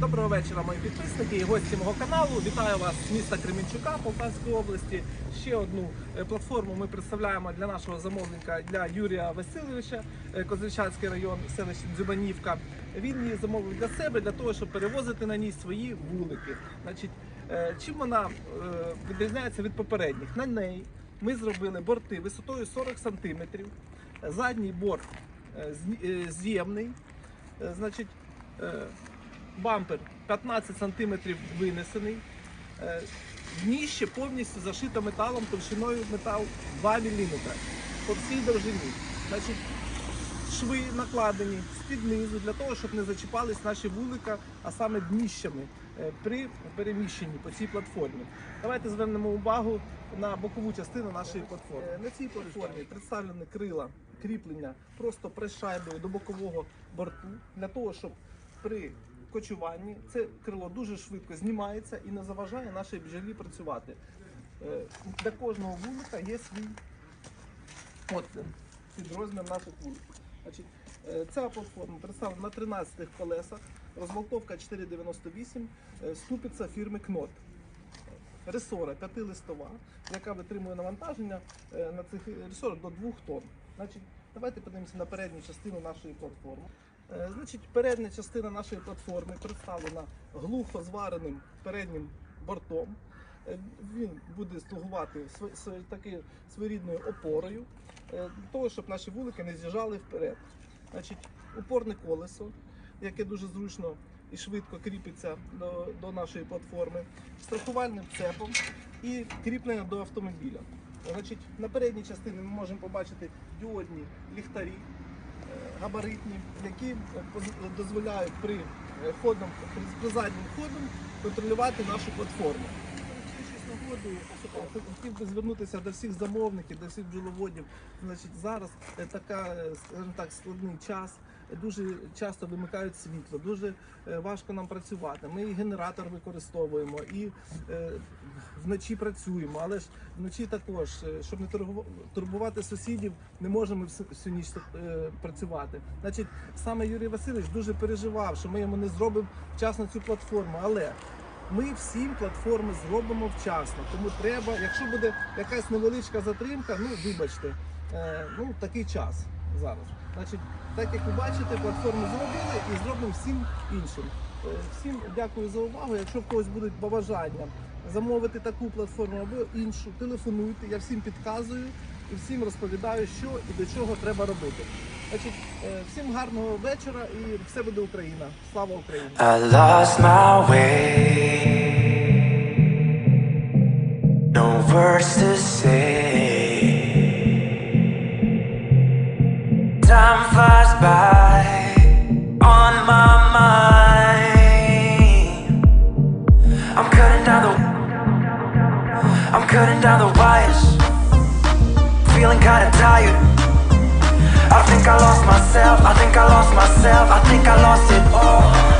Доброго вечора, мої підписники і гості мого каналу. Вітаю вас з міста Кременчука Полтавської області. Ще одну е, платформу ми представляємо для нашого замовника для Юрія Васильовича, е, Козельчанський район, селище Дзюбанівка. Він її замовив для себе для того, щоб перевозити на ній свої вулики. Значить, е, чим вона відрізняється від попередніх? На неї ми зробили борти висотою 40 см. Задній борт з'ємний. Значить, бампер 15 см винесений. Е, Дніще повністю зашито металом товщиною метал 2 мм по всій довжині. Значить, шви накладені з-під низу для того, щоб не зачіпались наші вулика, а саме дніщами е, при переміщенні по цій платформі. Давайте звернемо увагу на бокову частину нашої платформи. На цій платформі представлені крила кріплення просто пришайбою до бокового борту для того, щоб при кочуванні це крило дуже швидко знімається і не заважає нашій бджолі працювати. Е, Для кожного вулика є свій отвір під розмір наших. Значить, е, ця платформа представлена на 13 колесах, розболтовка 4,98, е, ступиця фірми Кнот. Ресора п'ятилистова, яка витримує навантаження на цих ресорах до 2 тонн. Значить, давайте подивимося на передню частину нашої платформи. Е, Значить, передня частина нашої платформи представлена глухо звареним переднім бортом. Е, Він буде слугувати таки своєрідною опорою е, для того, щоб наші вулики не з'їжджали вперед. Значить, упорне колесо, яке дуже зручно і швидко кріпиться до, до нашої платформи, страхувальним цепом і кріплення до автомобіля. Значить, на передній частині ми можемо побачити діодні ліхтарі габаритні, які дозволяють при ходом, при, заднім ходом контролювати нашу платформу. Хотів би звернутися до всіх замовників, до всіх бджоловодів. Значить, зараз е, така, е, так, складний час. Дуже часто вимикають світло, дуже е, важко нам працювати. Ми і генератор використовуємо, і е, вночі працюємо, але ж вночі також, е, щоб не турбу- турбувати сусідів, не можемо всю, ніч працювати. Значить, саме Юрій Васильович дуже переживав, що ми йому не зробимо вчасно цю платформу, але ми всім платформи зробимо вчасно. Тому треба, якщо буде якась невеличка затримка, ну вибачте, ну такий час зараз. Значить, так як ви бачите, платформу зробили і зробимо всім іншим. Е, Всім дякую за увагу. Якщо в когось будуть побажання замовити таку платформу або іншу, телефонуйте, я всім підказую і всім розповідаю, що і до чого треба робити. Значить, е, всім гарного вечора і все буде Україна. Слава Україні! No words to say. Time flies by on my mind. I'm cutting down the. I'm cutting down the wires. Feeling kinda tired. I think I lost myself. I think I lost myself. I think I lost it all.